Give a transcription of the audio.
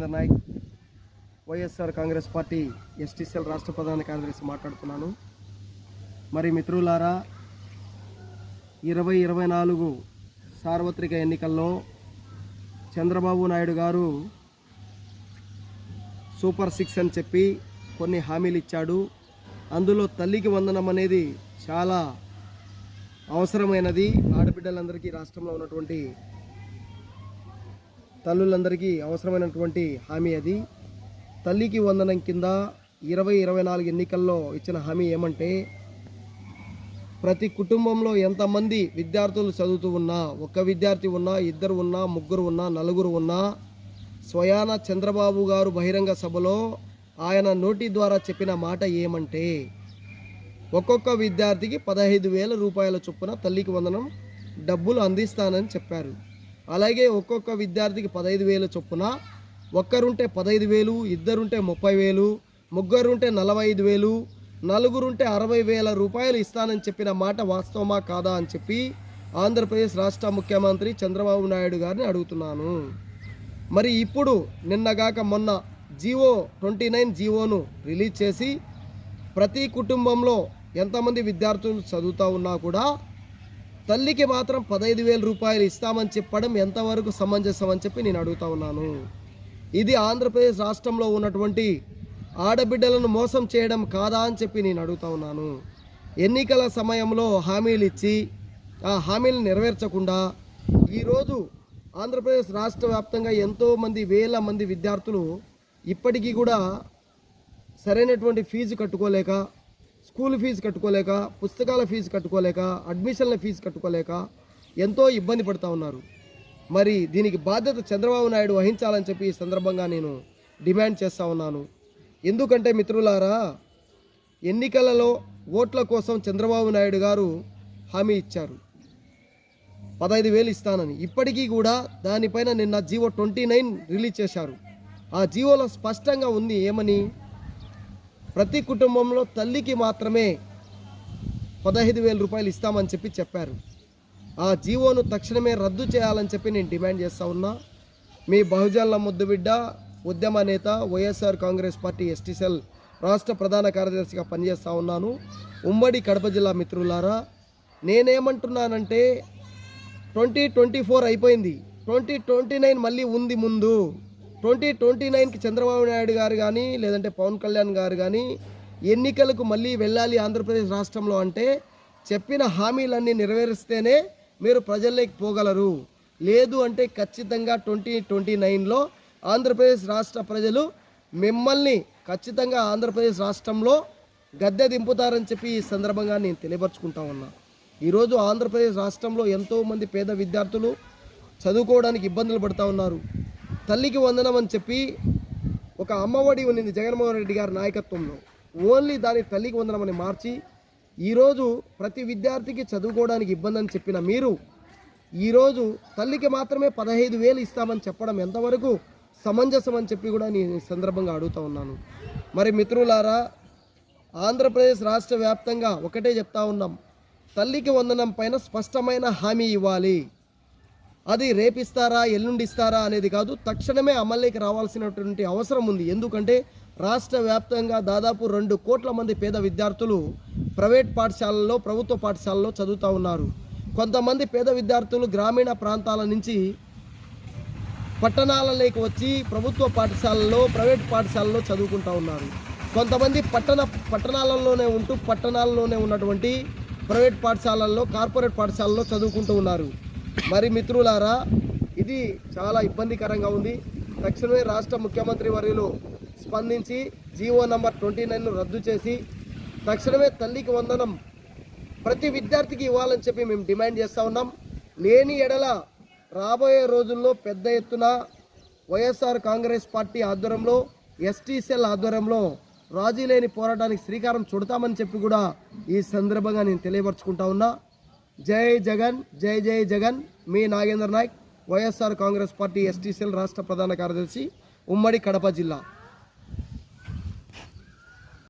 Nagendra Nayak YSR Congress party STCL రాష్ట్ర ప్రధాన కార్యదర్శి మాట్లాడుతున్నాను. మరి మిత్రులారా ఇరవై ఇరవై నాలుగు సార్వత్రిక ఎన్నికల్లో చంద్రబాబు నాయుడు గారు సూపర్ సిక్స్ అని చెప్పి కొన్ని హామీలు ఇచ్చాడు. అందులో తల్లికి వందనం అనేది చాలా అవసరమైనది. ఆడబిడ్డలందరికీ రాష్ట్రంలో ఉన్నటువంటి తల్లులందరికీ అవసరమైనటువంటి హామీ అది. తల్లికి వందనం కింద ఇరవై ఇరవై నాలుగు ఎన్నికల్లో ఇచ్చిన హామీ ఏమంటే ప్రతి కుటుంబంలో ఎంతమంది విద్యార్థులు చదువుతూ ఉన్నా ఒక్క విద్యార్థి ఉన్నా ఇద్దరు ఉన్నా ముగ్గురు ఉన్నా నలుగురు ఉన్నా స్వయాన చంద్రబాబు గారు బహిరంగ సభలో ఆయన నోటి ద్వారా చెప్పిన మాట ఏమంటే ఒక్కొక్క విద్యార్థికి పదహైదు వేల రూపాయల చొప్పున తల్లికి వందనం డబ్బులు అందిస్తానని చెప్పారు. అలాగే ఒక్కొక్క విద్యార్థికి పదహైదు వేలు చొప్పున ఒక్కరుంటే పదహైదు వేలు ఇద్దరుంటే ముప్పై వేలు ముగ్గురుంటే నలభై ఐదు వేలు నలుగురుంటే అరవై వేల రూపాయలు ఇస్తానని చెప్పిన మాట వాస్తవమా కాదా అని చెప్పి ఆంధ్రప్రదేశ్ రాష్ట్ర ముఖ్యమంత్రి చంద్రబాబు నాయుడు గారిని అడుగుతున్నాను. మరి ఇప్పుడు నిన్నగాక మొన్న జీవో ట్వంటీ నైన్ జీవోను రిలీజ్ చేసి ప్రతి కుటుంబంలో ఎంతమంది విద్యార్థులు చదువుతూ ఉన్నా కూడా తల్లికి మాత్రం పదహైదు వేల రూపాయలు ఇస్తామని చెప్పడం ఎంతవరకు సమంజసం అని చెప్పి నేను అడుగుతా ఉన్నాను. ఇది ఆంధ్రప్రదేశ్ రాష్ట్రంలో ఉన్నటువంటి ఆడబిడ్డలను మోసం చేయడం కాదా అని చెప్పి నేను అడుగుతా ఉన్నాను. ఎన్నికల సమయంలో హామీలు ఇచ్చి ఆ హామీలు నెరవేర్చకుండా ఈరోజు ఆంధ్రప్రదేశ్ రాష్ట్ర వ్యాప్తంగా ఎంతోమంది వేల మంది విద్యార్థులు ఇప్పటికీ కూడా సరైనటువంటి ఫీజు కట్టుకోలేక స్కూల్ ఫీజు కట్టుకోలేక పుస్తకాల ఫీజు కట్టుకోలేక అడ్మిషన్ల ఫీజు కట్టుకోలేక ఎంతో ఇబ్బంది పడుతూ ఉన్నారు. మరి దీనికి బాధ్యత చంద్రబాబు నాయుడు వహించాలని చెప్పి ఈ సందర్భంగా నేను డిమాండ్ చేస్తూ ఉన్నాను. ఎందుకంటే మిత్రులారా ఎన్నికలలో ఓట్ల కోసం చంద్రబాబు నాయుడు గారు హామీ ఇచ్చారు. పదహైదు వేలు ఇస్తానని. ఇప్పటికీ కూడా దానిపైన నిన్న జీవో ట్వంటీ నైన్ రిలీజ్ చేశారు. ఆ జీవోలో స్పష్టంగా ఉంది ఏమని? ప్రతి కుటుంబంలో తల్లికి మాత్రమే పదహైదు వేల రూపాయలు ఇస్తామని చెప్పి చెప్పారు. ఆ జీవోను తక్షణమే రద్దు చేయాలని చెప్పి నేను డిమాండ్ చేస్తూ ఉన్నా. మీ బహుజనుల ముద్దుబిడ్డ ఉద్యమ నేత వైఎస్ఆర్ కాంగ్రెస్ పార్టీ ఎస్టీసెల్ రాష్ట్ర ప్రధాన కార్యదర్శిగా పనిచేస్తూ ఉన్నాను. ఉమ్మడి కడప జిల్లా మిత్రులారా నేనేమంటున్నానంటే ట్వంటీ ట్వంటీ ఫోర్ అయిపోయింది. ట్వంటీ ట్వంటీ నైన్ మళ్ళీ ఉంది ముందు. ట్వంటీ ట్వంటీ నైన్కి చంద్రబాబు నాయుడు గారు కానీ లేదంటే పవన్ కళ్యాణ్ గారు కానీ ఎన్నికలకు మళ్ళీ వెళ్ళాలి ఆంధ్రప్రదేశ్ రాష్ట్రంలో అంటే చెప్పిన హామీలన్నీ నెరవేరిస్తేనే మీరు ప్రజల్లోకి పోగలరు. లేదు అంటే ఖచ్చితంగా ట్వంటీ ట్వంటీ నైన్లో ఆంధ్రప్రదేశ్ రాష్ట్ర ప్రజలు మిమ్మల్ని ఖచ్చితంగా ఆంధ్రప్రదేశ్ రాష్ట్రంలో గద్దె దింపుతారని చెప్పి ఈ సందర్భంగా నేను తెలియపరుచుకుంటా ఉన్నా. ఈరోజు ఆంధ్రప్రదేశ్ రాష్ట్రంలో ఎంతోమంది పేద విద్యార్థులు చదువుకోవడానికి ఇబ్బందులు పడుతూ ఉన్నారు. తల్లికి వందనం అని చెప్పి ఒక అమ్మఒడి ఉండింది జగన్మోహన్ రెడ్డి గారి నాయకత్వంలో. ఓన్లీ దాని తల్లికి వందనం అని మార్చి ఈరోజు ప్రతి విద్యార్థికి చదువుకోవడానికి ఇబ్బంది అని చెప్పిన మీరు ఈరోజు తల్లికి మాత్రమే పదహైదు వేలు ఇస్తామని చెప్పడం ఎంతవరకు సమంజసం అని చెప్పి కూడా నేను ఈ సందర్భంగా అడుగుతా ఉన్నాను. మరి మిత్రులారా ఆంధ్రప్రదేశ్ రాష్ట్ర వ్యాప్తంగా ఒకటే చెప్తా ఉన్నాం తల్లికి వందనం పైన స్పష్టమైన హామీ ఇవ్వాలి. అది రేపిస్తారా ఎల్లుండిస్తారా అనేది కాదు తక్షణమే అమల్లోకి రావాల్సినటువంటి అవసరం ఉంది. ఎందుకంటే రాష్ట్ర వ్యాప్తంగా దాదాపు రెండు కోట్ల మంది పేద విద్యార్థులు ప్రైవేట్ పాఠశాలల్లో ప్రభుత్వ పాఠశాలలో చదువుతూ ఉన్నారు. కొంతమంది పేద విద్యార్థులు గ్రామీణ ప్రాంతాల నుంచి పట్టణాలలోకి వచ్చి ప్రభుత్వ పాఠశాలల్లో ప్రైవేట్ పాఠశాలలో చదువుకుంటూ ఉన్నారు. కొంతమంది పట్టణ పట్టణాలలోనే ఉంటూ పట్టణాల్లోనే ఉన్నటువంటి ప్రైవేట్ పాఠశాలల్లో కార్పొరేట్ పాఠశాలలో చదువుకుంటూ ఉన్నారు. మరి మిత్రులారా ఇది చాలా ఇబ్బందికరంగా ఉంది. తక్షణమే రాష్ట్ర ముఖ్యమంత్రి వర్యులు స్పందించి జీవో నంబర్ ట్వంటీ నైన్ను రద్దు చేసి తక్షణమే తల్లికి వందనం ప్రతి విద్యార్థికి ఇవ్వాలని చెప్పి మేము డిమాండ్ చేస్తూ ఉన్నాం. లేని ఎడల రాబోయే రోజుల్లో పెద్ద ఎత్తున వైఎస్ఆర్ కాంగ్రెస్ పార్టీ ఆధ్వర్యంలో ఎస్టీసీఎల్ ఆధ్వర్యంలో రాజీ లేని పోరాటానికి శ్రీకారం చుడతామని చెప్పి కూడా ఈ సందర్భంగా నేను తెలియపరచుకుంటా ఉన్నా. జై జగన్ జై జై జగన్. మీ నాగేంద్ర నాయక్ వైఎస్ఆర్ కాంగ్రెస్ పార్టీ ఎస్టీ రాష్ట్ర ప్రధాన కార్యదర్శి ఉమ్మడి కడప జిల్లా.